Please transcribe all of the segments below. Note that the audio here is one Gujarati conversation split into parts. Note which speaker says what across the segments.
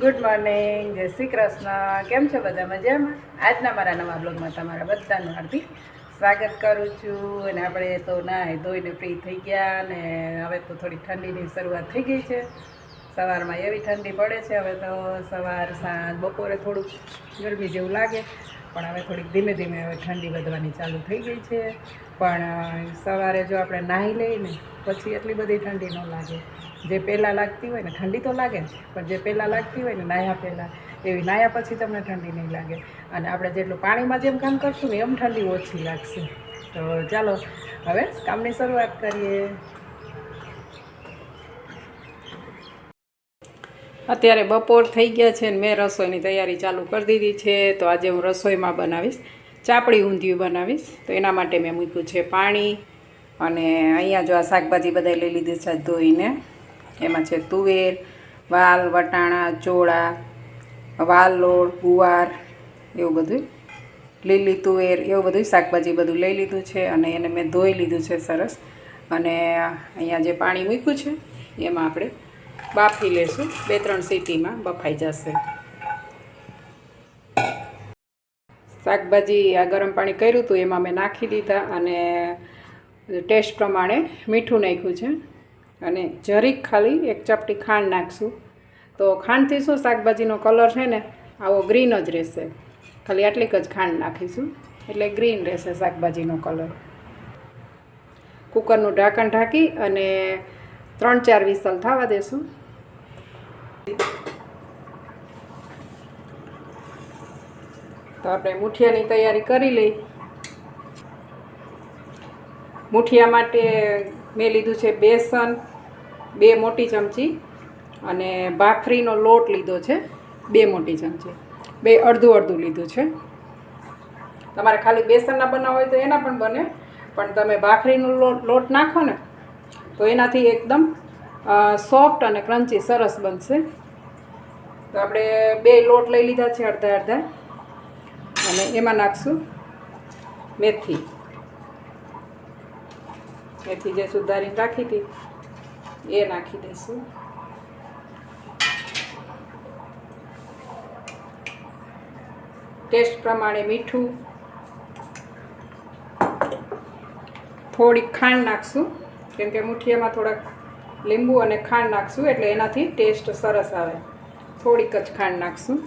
Speaker 1: ગુડ મોર્નિંગ જય શ્રી કૃષ્ણ. કેમ છો બધા મજામાં? આજના મારા નવા બ્લોગમાં તમારા બધાનું હાર્દિક સ્વાગત કરું છું. અને આપણે તો નાહી ધોઈને ફ્રી થઈ ગયા અને હવે તો થોડી ઠંડીની શરૂઆત થઈ ગઈ છે. સવારમાં એવી ઠંડી પડે છે હવે તો સવાર સાંજ, બપોરે થોડુંક ગરમી જેવું લાગે. પણ હવે થોડીક ધીમે ધીમે હવે ઠંડી વધવાની ચાલુ થઈ ગઈ છે. પણ સવારે જો આપણે નાહી લઈએ ને પછી એટલી બધી ઠંડી ન લાગે. જે પહેલાં લાગતી હોય ને, ઠંડી તો લાગે જ, પણ જે પહેલાં લાગતી હોય ને નાહ્યા પહેલાં, એવી નાહ્યા પછી તમને ઠંડી નહીં લાગે. અને આપણે જેટલું પાણીમાં જેમ કામ કરશું ને, એમ ઠંડી ઓછી લાગશે. તો ચાલો, હવે કામની શરૂઆત કરીએ. અત્યારે બપોર થઈ ગયા છે ને, મેં રસોઈની તૈયારી ચાલુ કરી દીધી છે, તો આજે હું રસોઈમાં બનાવીશ. ચાપડી ઊંધિયું બનાવીશ, તો એના માટે મેં મૂક્યું છે પાણી, અને અહીંયા જો આ શાકભાજી બધા લઈ લીધી છે ધોઈને. એમાં છે તુવેર, વાલ, વટાણા, ચોળા વાલોળ ગુવાર, એવું બધું લીલી તુવેર, એવું બધું શાકભાજી બધું લઈ લીધું છે અને એને મેં ધોઈ લીધું છે સરસ. અને અહીંયા જે પાણી મૂક્યું છે, એમાં આપણે બાફી લેશું. બે ત્રણ સીટીમાં બફાઈ જશે. શાકભાજી આ ગરમ પાણી કર્યું હતું, એમાં મેં નાખી દીધા અને ટેસ્ટ પ્રમાણે મીઠું નાખ્યું છે. અને જરીક ખાલી એક ચપટી ખાંડ નાખશું. તો ખાંડથી શું શાકભાજીનો કલર છે ને, આવો ગ્રીન જ રહેશે. ખાલી આટલીક જ ખાંડ નાખીશું. એટલે ગ્રીન રહેશે શાકભાજીનો કલર. કુકરનું ઢાંકણ ઢાંકી અને ત્રણ ચાર વિસલ થવા દેશું. તો આપણે મુઠિયાની તૈયારી કરી લઈ. મુઠિયા માટે મેં લીધું છે બેસન, બે મોટી ચમચી અને ભાખરીનો લોટ લીધો છે, બે મોટી ચમચી. બે અડધું અડધું લીધું છે. તમારે ખાલી બેસનના બનાવ હોય તો એના પણ બને, પણ તમે ભાખરીનો લોટ લોટ નાખો ને, તો એનાથી એકદમ સોફ્ટ અને ક્રન્ચી સરસ બનશે. તો આપણે બે લોટ લઈ લીધા છે અડધા અડધા. અને એમાં નાખશું મેથી. મેથી જે સુધારીને રાખી હતી, એ નાખી દઈશું ટેસ્ટ પ્રમાણે મીઠું, થોડીક ખાંડ નાખશું, કેમ કે મુઠિયામાં થોડાક લીંબુ અને ખાંડ નાખશું, એટલે એનાથી ટેસ્ટ સરસ આવે. થોડીક જ ખાંડ નાખશું.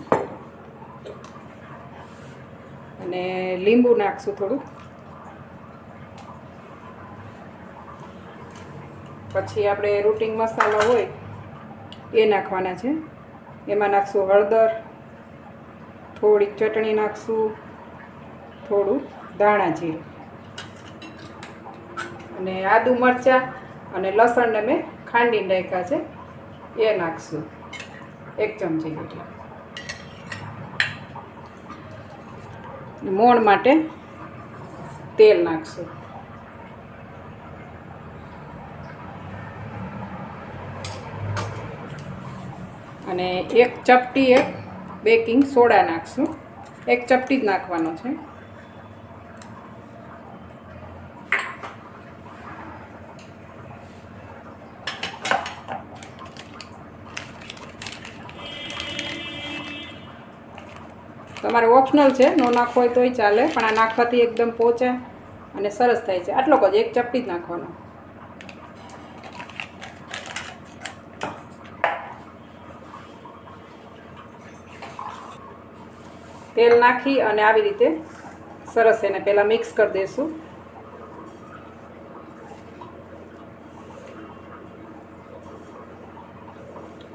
Speaker 1: અને લીંબુ નાખશું થોડું પછી આપણે રૂટિંગ મસાલો હોય, એ નાખવાના છે. એમાં નાખશું હળદર, થોડીક ચટણી નાખશું, થોડું ધાણા જીરું અને આદુ મરચાં અને લસણને મેં ખાંડી નાખ્યા છે. એ નાખશું એક ચમચી જેટલા. મોણ માટે તેલ નાખશું. અને એક ચપટી, એક બેકિંગ સોડા નાખશું. એક ચપટી જ નાખવાનો છે. તમારે ઓપ્શનલ છે, નો નાખવો હોય તોય ચાલે, પણ આ નાખવાથી એકદમ પોચે અને સરસ થાય છે. આટલો જ, એક ચપટી જ નાખવાનો. તેલ નાખી અને આવી રીતે સરસ એને પહેલાં મિક્સ કરી દઈશું.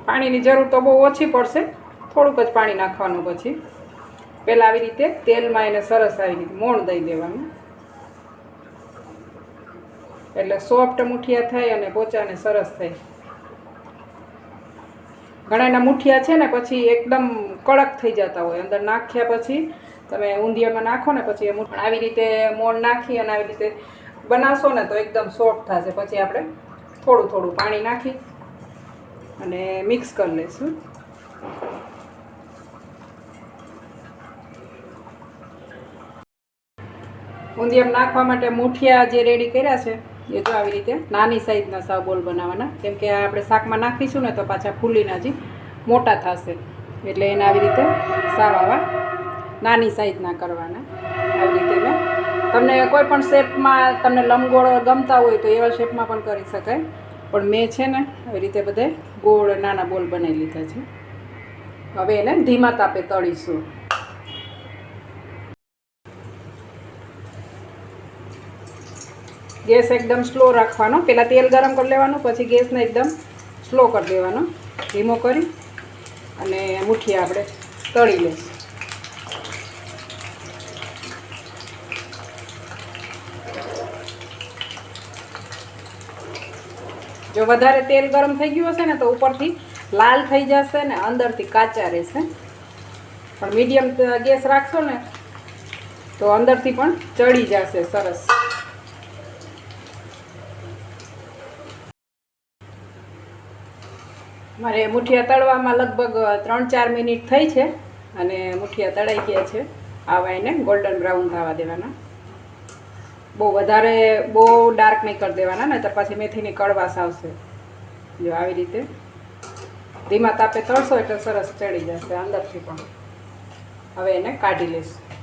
Speaker 1: પાણીની જરૂર તો બહુ ઓછી પડશે, થોડુંક જ પાણી નાખવાનું પછી. પહેલાં આવી રીતે તેલમાં એને સરસ આવી રીતે મોણ દઈ દેવાનું. એટલે સોફ્ટ મુઠિયા થાય અને પોચાને સરસ થાય. ઘણાના મુઠિયા છે ને, પછી એકદમ કડક થઈ જતા હોય. અંદર નાખ્યા પછી તમે ઊંધિયામાં નાખો ને, પછી આવી રીતે મોણ નાખી અને આવી રીતે બનાવશો ને, તો એકદમ સોફ્ટ થશે. પછી આપણે થોડું થોડું પાણી નાખી અને મિક્સ કરી લઈશું. ઊંધિયામાં નાખવા માટે મુઠિયા જે રેડી કર્યા છે એ જો આવી રીતે નાની સાઈઝના સાવ બોલ બનાવવાના. કેમ કે આપણે શાકમાં નાખીશું ને તો પાછા ફૂલીને હજી મોટા થશે. એટલે એને આવી રીતે સાવ આવા નાની સાઈઝના કરવાના. આવી રીતે મેં તમને કોઈ પણ શેપમાં તમને લંબગોળ ગમતા હોય તો એવા શેપમાં પણ કરી શકાય. પણ મેં છે ને આવી રીતે બધે ગોળ નાના બોલ બનાવી લીધા છે. હવે એને ધીમા તાપે તળીશું. ગેસ એકદમ સ્લો રાખવાનો. પહેલાં તેલ ગરમ કરી લેવાનું, પછી ગેસને એકદમ સ્લો કરી દેવાનો. ધીમો કરી અને મુઠ્ઠી આપણે તળી લઈશું. જો વધારે તેલ ગરમ થઈ ગયું હશે ને, તો ઉપરથી લાલ થઈ જશે ને, અંદરથી કાચા રહેશે. પણ મીડિયમ ગેસ રાખશો ને, તો અંદરથી પણ ચડી જશે સરસ. મારે મુઠિયા તળવામાં લગભગ ત્રણ ચાર મિનિટ થઈ છે અને મુઠિયા તળાઈ ગયા છે. આવા એને ગોલ્ડન બ્રાઉન થવા દેવાના. બહુ વધારે, બહુ ડાર્ક નહીં કરી દેવાના ને તો પછી મેથીની કડવાશ આવશે. જો આવી રીતે. ધીમા તાપે તળશો એટલે સરસ ચડી જશે, અંદરથી પણ. હવે એને કાઢી લઈશું.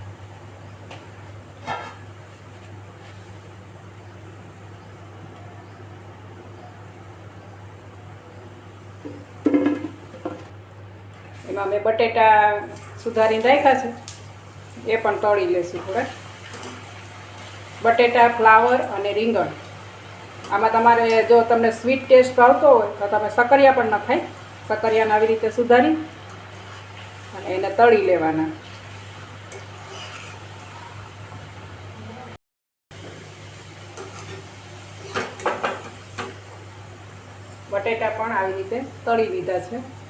Speaker 1: એમાં મેં બટેટા સુધારીને રાખ્યા છે. એ પણ તળી લેશું થોડા. બટેટા, ફ્લાવર અને રીંગણ. આમાં તમારે જો તમને સ્વીટ ટેસ્ટ ભાવતો હોય, તો તમે સકરિયા પણ નખાય સકરિયાને આવી રીતે સુધારી અને એને તળી લેવાના. બટેટા પણ આવી રીતે તળી લીધા છે.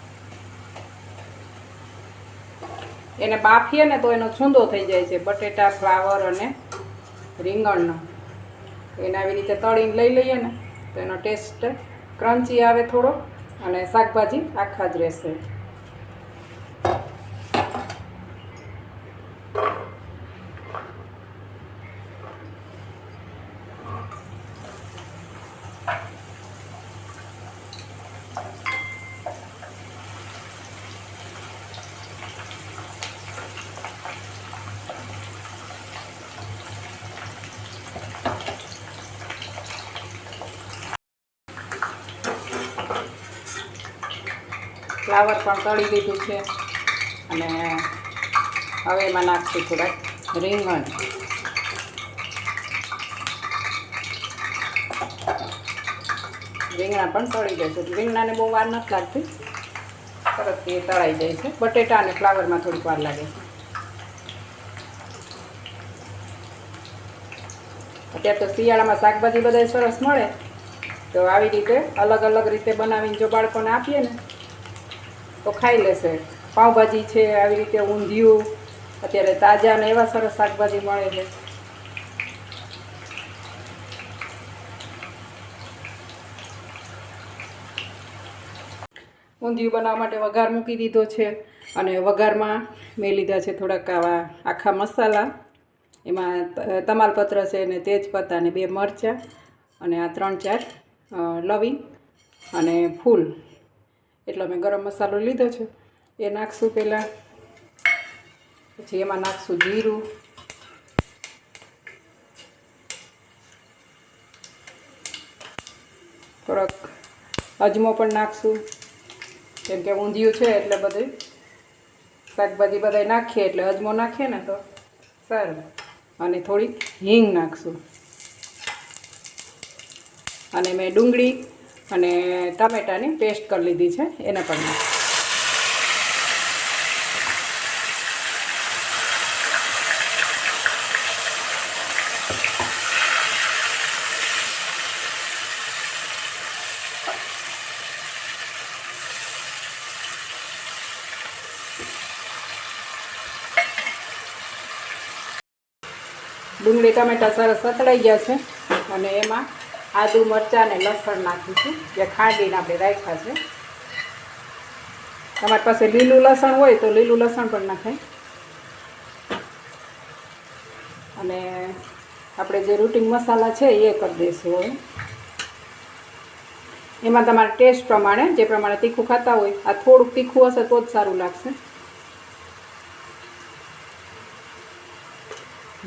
Speaker 1: એને બાફીએ ને તો એનો છૂંદો થઈ જાય છે, બટેટા, ફ્લાવર અને રીંગણનો. એને આવી રીતે તળીને લઈ લઈએ ને, તો એનો ટેસ્ટ ક્રન્ચી આવે થોડો અને શાકભાજી આખા જ રહેશે. ફ્લાવર પણ તળી લીધું છે. અને હવે એમાં નાખશું થોડાક રીંગણ. રીંગણા પણ તળી જાય છે રીંગણાને બહુ વાર નથી લાગતી. તરત એ તળાઈ જાય છે. બટેટા અને ફ્લાવરમાં થોડીક વાર લાગે છે. અત્યારે તો શિયાળામાં શાકભાજી બધા સરસ મળે. તો આવી રીતે અલગ અલગ રીતે બનાવીને જો બાળકોને આપીએ ને તો ખાઈ લેશે. પાઉંભાજી છે, આવી રીતે ઊંધિયું, અત્યારે તાજા ને એવા સરસ શાકભાજી મળે છે. ઊંધિયું બનાવવા માટે વઘાર મૂકી દીધો છે અને વઘારમાં મેં લીધા છે થોડાક આવા આખા મસાલા. એમાં તમાલપત્ર છે ને તેજપત્તા ને બે મરચાં અને આ ત્રણ ચાર લવિંગ અને ફૂલ. એટલો મેં ગરમ મસાલો લીધો છે. એ નાખશું પહેલાં. પછી એમાં નાખશું જીરું. થોડોક અજમો પણ નાખશું. કેમ કે ઊંધિયું છે એટલે બધું શાકભાજી બધાય નાખીએ એટલે અજમો નાખીએ ને તો સારું. અને થોડીક હિંગ નાખશું. અને મેં ડુંગળી અને ટામેટાની પેસ્ટ કરી લીધી છે, એને પણ ડુંગળી ટમેટા સરસ સતળાઈ ગયા છે, અને એમાં આદુ, મરચાં અને લસણ નાખીશું, જે ખાંડીને આપણે રાખ્યા છે. તમારી પાસે લીલું લસણ હોય તો લીલું લસણ પણ નાખાય. અને આપણે જે રૂટિંગ મસાલા છે એ કરી દઈશું હવે. એમાં તમારે ટેસ્ટ પ્રમાણે, જે પ્રમાણે તીખું ખાતા હોય, આ થોડુંક તીખું હશે તો જ સારું લાગશે.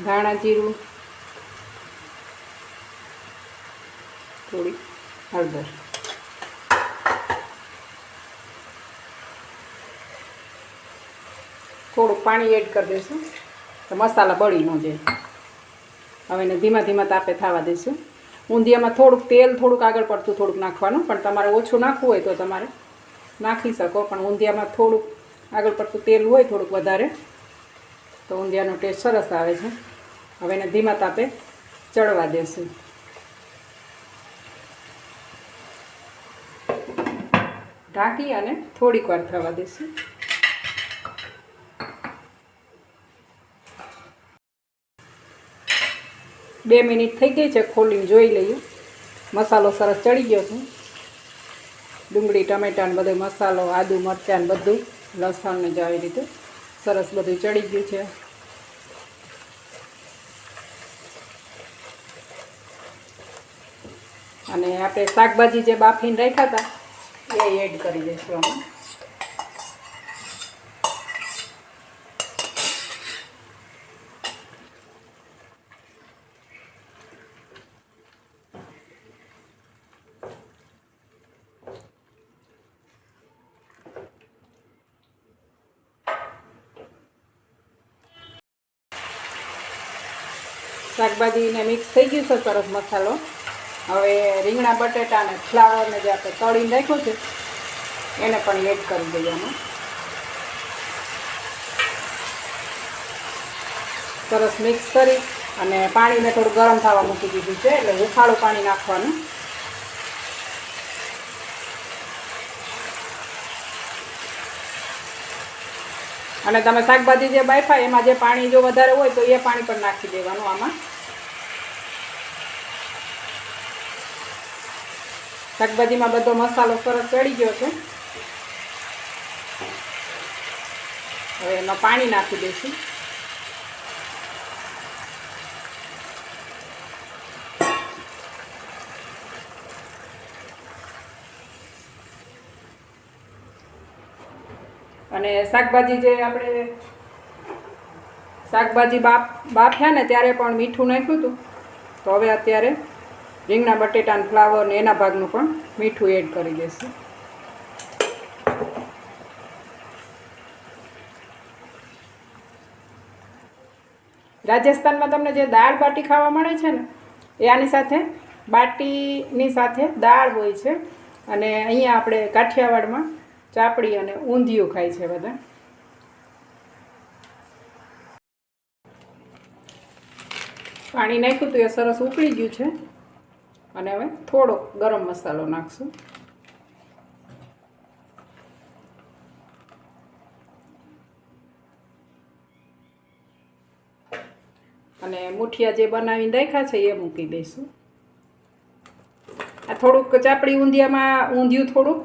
Speaker 1: ધાણા જીરું થોડી હળદર. થોડુંક પાણી એડ કરી દઈશું. તો મસાલા બળી ન જાય. હવે એને ધીમા ધીમા તાપે થવા દઈશું. ઊંધિયામાં થોડુંક તેલ થોડુંક આગળ પડતું થોડુંક નાખવાનું, પણ તમારે ઓછું નાખવું હોય તો તમારે નાખી શકો, પણ ઊંધિયામાં થોડુંક આગળ પડતું તેલ હોય થોડુંક વધારે, તો ઊંધિયાનો ટેસ્ટ સરસ આવે છે. હવે એને ધીમા તાપે ચડવા દેશું ઢાંકી અને થોડીક વાર થવા દઈશું બે મિનિટ થઈ ગઈ છે ખોલીને જોઈ લઈએ. મસાલો સરસ ચડી ગયો છે. ડુંગળી ટમેટાને બધો મસાલો, આદુ, મરચાં બધું લસણને જ આવી રીતે સરસ બધું ચડી ગયું છે. અને આપણે શાકભાજી જે બાફીને રાખ્યા હતા એ એડ કરી દઈશું આમાં. શાકભાજીને મિક્સ થઈ ગયું છે સરસ મસાલો. હવે રીંગણા, બટેટા અને ફ્લાવરને જે આપણે તળીને નાખ્યું છે, એને પણ એડ કરી દેવાનું સરસ મિક્સ કરી અને પાણીને થોડું ગરમ થવા મૂકી દીધું છે, એટલે હુફાળું પાણી નાખવાનું. અને તમે શાકભાજી જે બાફાય એમાં જે પાણી જો વધારે હોય તો એ પાણી પણ નાખી દેવાનું આમાં. શાકભાજીમાં બધો મસાલો સરસ ચડી ગયો છે. હવે એમાં પાણી નાખી દઈશું. અને શાકભાજી જે આપણે શાકભાજી બાપ બાફ્યા ને ત્યારે પણ મીઠું નાખ્યું હતું. તો હવે અત્યારે રીંગણા, બટેટા અને ફ્લાવર ને એના ભાગનું પણ મીઠું એડ કરી દેશું. રાજસ્થાનમાં તમને જે દાળ બાટી ખાવા મળે છે ને, એ આની સાથે બાટીની સાથે દાળ હોય છે. અને અહીંયા આપણે કાઠિયાવાડમાં ચાપડી અને ઊંધિયું ખાય છે બધા. પાણી નાખ્યું તો એ સરસ ઉકળી ગયું છે. અને હવે થોડો ગરમ મસાલો નાખશું. અને મુઠિયા જે બનાવીને રાખ્યા છે એ મૂકી દઈશું. આ થોડુંક ચાપડી ઊંધિયામાં ઊંધિયું થોડુંક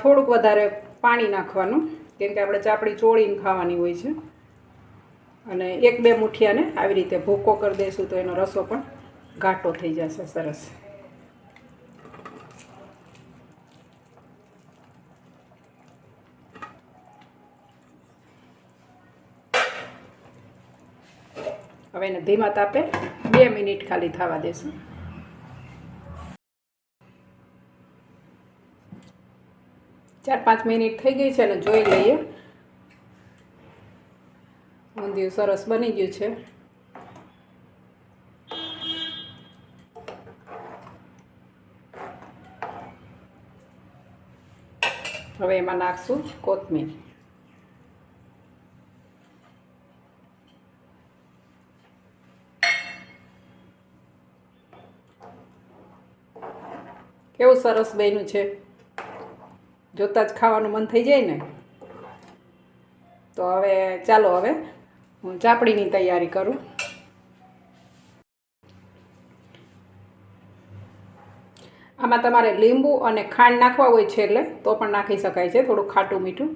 Speaker 1: થોડુંક વધારે પાણી નાખવાનું, કેમ કે આપણે ચાપડી ચોળીને ખાવાની હોય છે. અને એક બે મુઠિયાને આવી રીતે ભૂકો કરી દઈશું તો એનો રસો પણ ઘાટો થઈ જશે સરસ. હવે એને ધીમા તાપે બે મિનિટ ખાલી થવા દેશું. ચાર પાંચ મિનિટ થઈ ગઈ છે અને જોઈ લઈએ. ઊંધિયું સરસ બની ગયું છે. હવે એમાં નાખશું કોથમીર. કેવું સરસ બન્યું છે? જોતાં જ ખાવાનું મન થઈ જાય ને? તો હવે ચાલો હવે હું ચાપડીની તૈયારી કરું. આમાં તમારે લીંબુ અને ખાંડ નાખવા હોય છે એટલે તો પણ નાખી શકાય છે થોડું ખાટું મીઠું.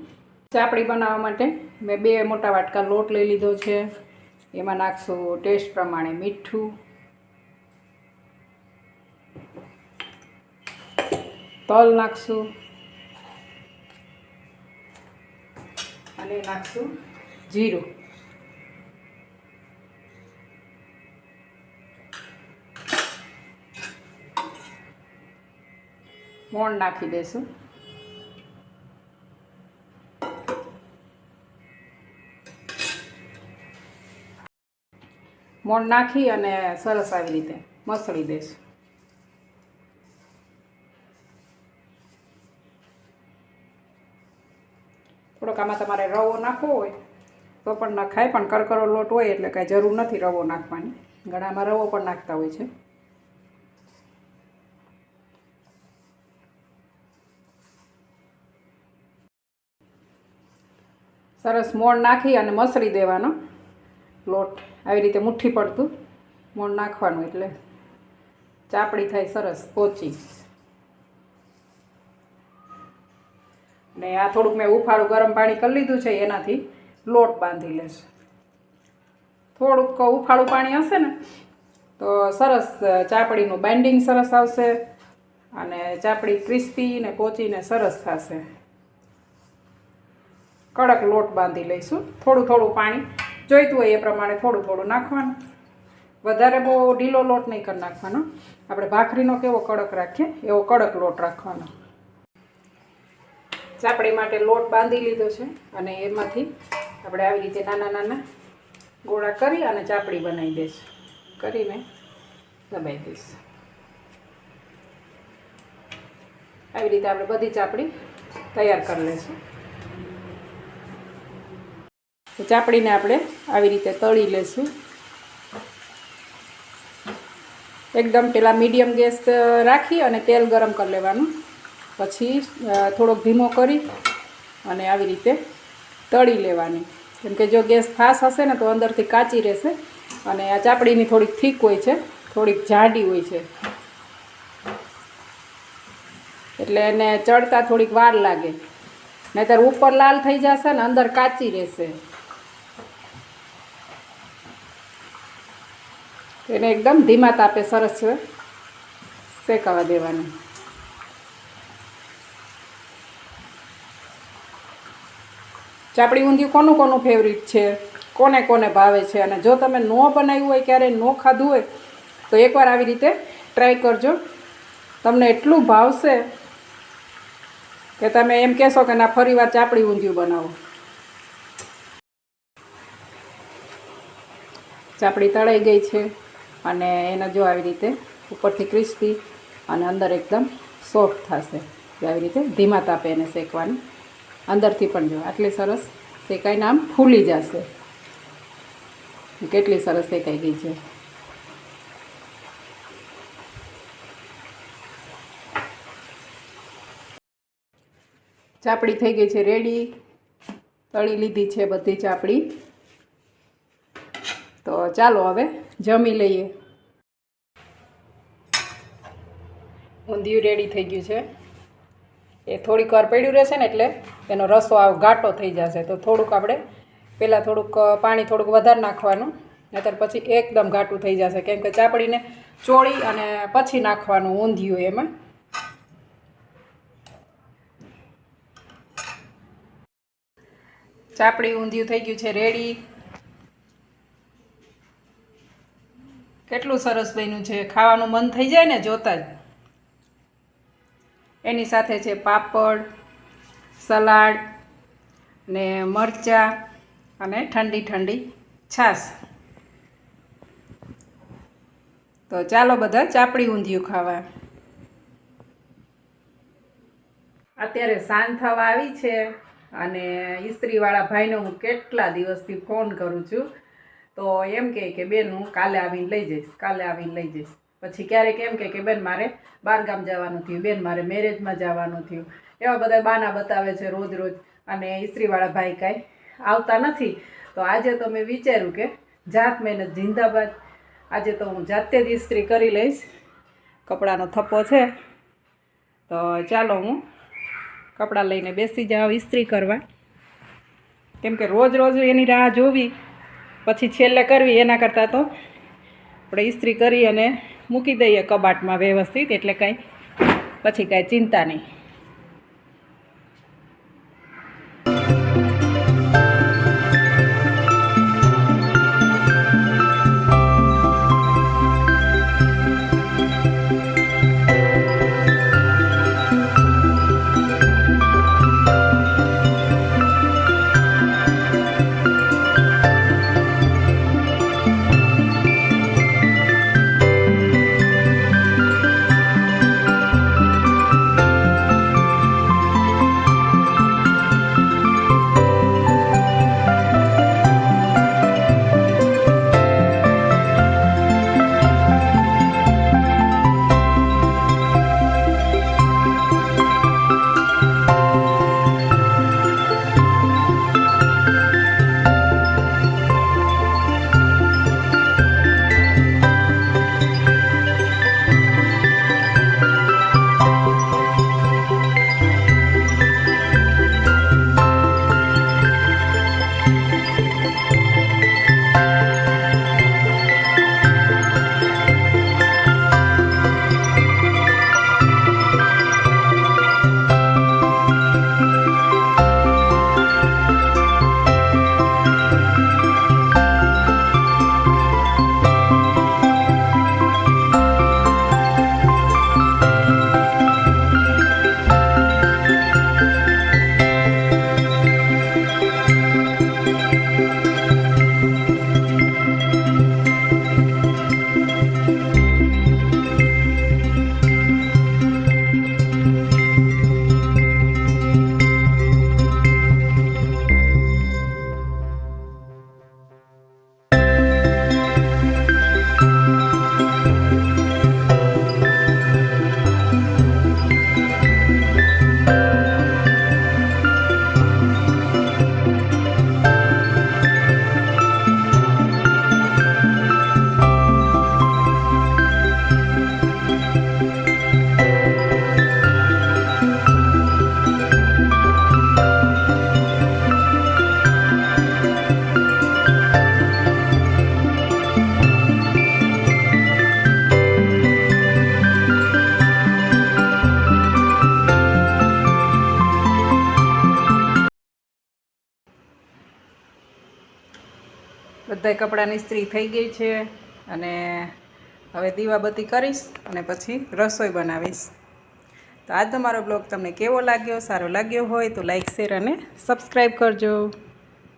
Speaker 1: ચાપડી બનાવવા માટે મેં બે મોટા વાટકા લોટ લઈ લીધો છે, એમાં નાખશું ટેસ્ટ પ્રમાણે મીઠું. તલ નાખશું. અને નાખશું જીરું. મોણ નાખી દઈશું મોણ નાખી અને સરસ આવી રીતે મસળી દઈશું થોડોક આમાં તમારે રવો નાખવો હોય તો પણ નખાય, પણ કરકરો લોટ હોય એટલે કાંઈ જરૂર નથી રવો નાખવાની. ઘણામાં રવો પણ નાખતા હોય છે. સરસ મોણ નાખી અને મસળી દેવાનો. લોટ આવી રીતે મુઠ્ઠી પડતું. મોણ નાખવાનું એટલે ચાપડી થાય સરસ પોચી. ને આ થોડુંક મેં ઉફાળું ગરમ પાણી કરી લીધું છે એનાથી લોટ બાંધી લેશે. થોડુંક ઉફાળું પાણી હશે ને તો સરસ ચાપડીનું બાઇન્ડિંગ સરસ આવશે અને ચાપડી ક્રિસ્પી ને પોચીને સરસ થશે. કડક લોટ બાંધી લઈશું. થોડું થોડું પાણી જોઈતું હોય એ પ્રમાણે થોડું થોડું નાખવાનું. વધારે બહુ ઢીલો લોટ નહીં કરી નાખવાનો. આપણે ભાખરીનો કેવો કડક રાખીએ, એવો કડક લોટ રાખવાનો. ચાપડી માટે લોટ બાંધી લીધો છે અને એમાંથી આપણે આવી રીતે નાના નાના ગોળા કરી અને ચાપડી બનાવી દઈશ. કરીને દબાઈ દઈશ. આવી રીતે આપણે બધી ચાપડી તૈયાર કરી લઈશું. તો ચાપડીને આપણે આવી રીતે તળી લઈશું એકદમ પેલા મીડિયમ ગેસ રાખી અને તેલ ગરમ કરી લેવાનું. પછી થોડોક ધીમો કરી અને આવી રીતે તળી લેવાની. કેમ કે જો ગેસ ફાસ હશે ને તો અંદરથી કાચી રહેશે અને આ ચાપડીની થોડીક થીક હોય છે, થોડીક જાડી હોય છે. એટલે એને ચડતા થોડીક વાર લાગે. નહીતર ઉપર લાલ થઈ જશે ને અંદર કાચી રહેશે. એને એકદમ ધીમા તાપે સરસ શેકાવા દેવાની. ચાપડી ઊંધિયું કોનું કોનું ફેવરિટ છે? કોને કોને ભાવે છે? અને જો તમે ન બનાવ્યું હોય, ક્યારેય ન ખાધું હોય, તો એકવાર આવી રીતે ટ્રાય કરજો. તમને એટલું ભાવશે કે તમે એમ કહેશો કે ના ફરીવાર ચાપડી ઊંધિયું બનાવો. ચાપડી તળાઈ ગઈ છે. અને એને જો આવી રીતે ઉપરથી ક્રિસ્પી અને અંદર એકદમ સોફ્ટ થશે. આવી રીતે ધીમા તાપે એને શેકવાની. અંદરથી પણ જો આટલી સરસ શેકાઈને આમ ફૂલી જશે. કેટલી સરસ શેકાઈ ગઈ છે. ચાપડી થઈ ગઈ છે રેડી. તળી લીધી છે બધી ચાપડી. તો ચાલો હવે જમી લઈએ. ઊંધિયું રેડી થઈ ગયું છે. એ થોડીક વાર પડ્યું રહેશે ને એટલે એનો રસો આવ ઘાટો થઈ જશે. તો થોડુંક આપણે પહેલાં થોડુંક પાણી થોડુંક વધારે નાખવાનું, નહીતર પછી એકદમ ઘાટું થઈ જશે. કેમ કે ચાપડીને ચોળી અને પછી નાખવાનું ઊંધિયું એમાં. ચાપડી ઊંધિયું થઈ ગયું છે રેડી કેટલું સરસ બન્યું છે. ખાવાનું મન થઈ જાય ને જોતા જ. એની સાથે છે પાપડ, સલાડ ને મરચાં અને ઠંડી ઠંડી છાશ. તો ચાલો બધા ચાપડી ઊંધિયું ખાવા. અત્યારે સાંજ થવા આવી છે અને ઇસ્ત્રીવાળા ભાઈનો હું કેટલા દિવસથી ફોન કરું છું. તો એમ કહે કે બેન, હું કાલે આવીને લઈ જઈશ, કાલે આવીને લઈ જઈશ. પછી ક્યારેક એમ કહે કે બેન, મારે બહારગામ જવાનું થયું, બેન, મારે મેરેજમાં જવાનું થયું. એવા બધા બાના બતાવે છે રોજ રોજ. અને ઇસ્ત્રીવાળા ભાઈ કાંઈ આવતા નથી. તો આજે તો મેં વિચાર્યું કે જાત મહેનત જિંદાબાદ. આજે તો હું જાતે જ ઇસ્ત્રી કરી લઈશ. કપડાનો થપ્પો છે. તો ચાલો હું કપડાં લઈને બેસી જાઉં ઇસ્ત્રી કરવા. કેમ કે રોજ રોજ એની રાહ જોવી. પછી છેલ્લે કરવી એના કરતાં તો આપણે ઇસ્ત્રી કરી અને મૂકી દઈએ કબાટમાં વ્યવસ્થિત, એટલે કાંઈ પછી કાંઈ ચિંતા નહીં. બધાય કપડાની ઇસ્ત્રી થઈ ગઈ છે અને હવે દીવાબત્તી કરીશ અને પછી રસોઈ બનાવીશ. તો આજનો મારો બ્લોગ તમને કેવો લાગ્યો, સારો લાગ્યો હોય તો લાઈક, શેર અને સબસ્ક્રાઈબ કરજો.